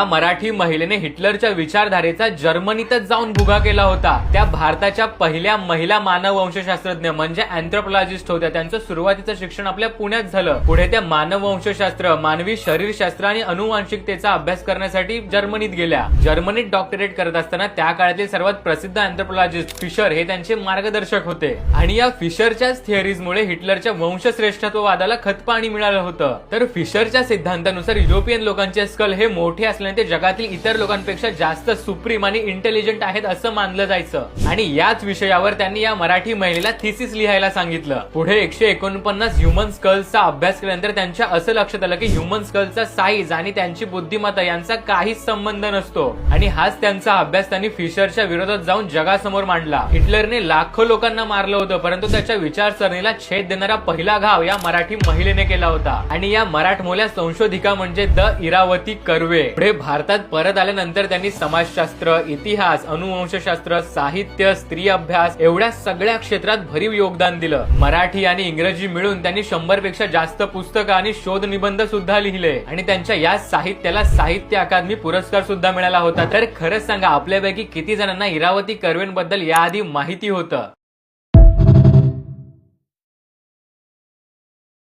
मराठी महिलेने हिटलरच्या विचारधारेचा जर्मनीतच जाऊन भुगा केला होता. त्या भारताच्या पहिल्या महिला मानववंशशास्त्रज्ञ म्हणजे अँथ्रोपॉलॉजिस्ट होत्या. त्यांचं सुरुवातीचं शिक्षण आपल्या पुण्यात झालं. पुढे त्या मानववंशशास्त्र मानवी शरीरशास्त्र आणि अनुवांशिकतेचा अभ्यास करण्यासाठी जर्मनीत गेल्या. जर्मनीत डॉक्टरेट करत असताना त्या काळातील सर्वात प्रसिद्ध अँथ्रोपॉलॉजिस्ट फिशर हे त्यांचे मार्गदर्शक होते. आणि या फिशरच्याच थिअरीजमुळे हिटलरच्या वंशश्रेष्ठत्ववादाला खतपाणी मिळालं होतं. तर फिशरच्या सिद्धांतानुसार युरोपियन लोकांचे स्कल हे मोठे असल्याने ते जगातील इतर लोकांपेक्षा जास्त सुप्रीम आणि इंटेलिजंट आहेत असं मानलं जायचं. आणि याच विषयावर त्यांनी या मराठी महिलेला थिसिस लिहायला सांगितलं. पुढे एकशे एकोणपन्नास ह्युमन स्कल्सचा अभ्यास केल्यानंतर त्यांच्या असं लक्षात आलं की ह्युमन स्कल्सचा साईज आणि त्यांची बुद्धिमत्ता यांचा काहीच संबंध नसतो. आणि हाच त्यांचा अभ्यास त्यांनी फिशरच्या विरोधात जाऊन जगासमोर मांडला. हिटलरने लाखो लोकांना मारलं होतं परंतु त्याच्या विचारसरणीला छेद देणारा पहिला घाव या मराठी महिलेने केला होता. आणि या मराठमोल्या संशोधिका म्हणजे द इरावती कर्वे. पुढे भारतात परत आल्यानंतर त्यांनी समाजशास्त्र इतिहास अनुवंशशास्त्र साहित्य स्त्री अभ्यास एवढ्या सगळ्या क्षेत्रात भरीव योगदान दिलं. मराठी आणि इंग्रजी मिळून त्यांनी शंभरपेक्षा जास्त पुस्तकं आणि शोध निबंध सुद्धा लिहिले. आणि त्यांच्या या साहित्याला साहित्य अकादमी पुरस्कार सुद्धा मिळाला होता. तर खरंच सांगा आपल्यापैकी किती जणांना इरावती कर्वेंबद्दल याआधी माहिती होतं?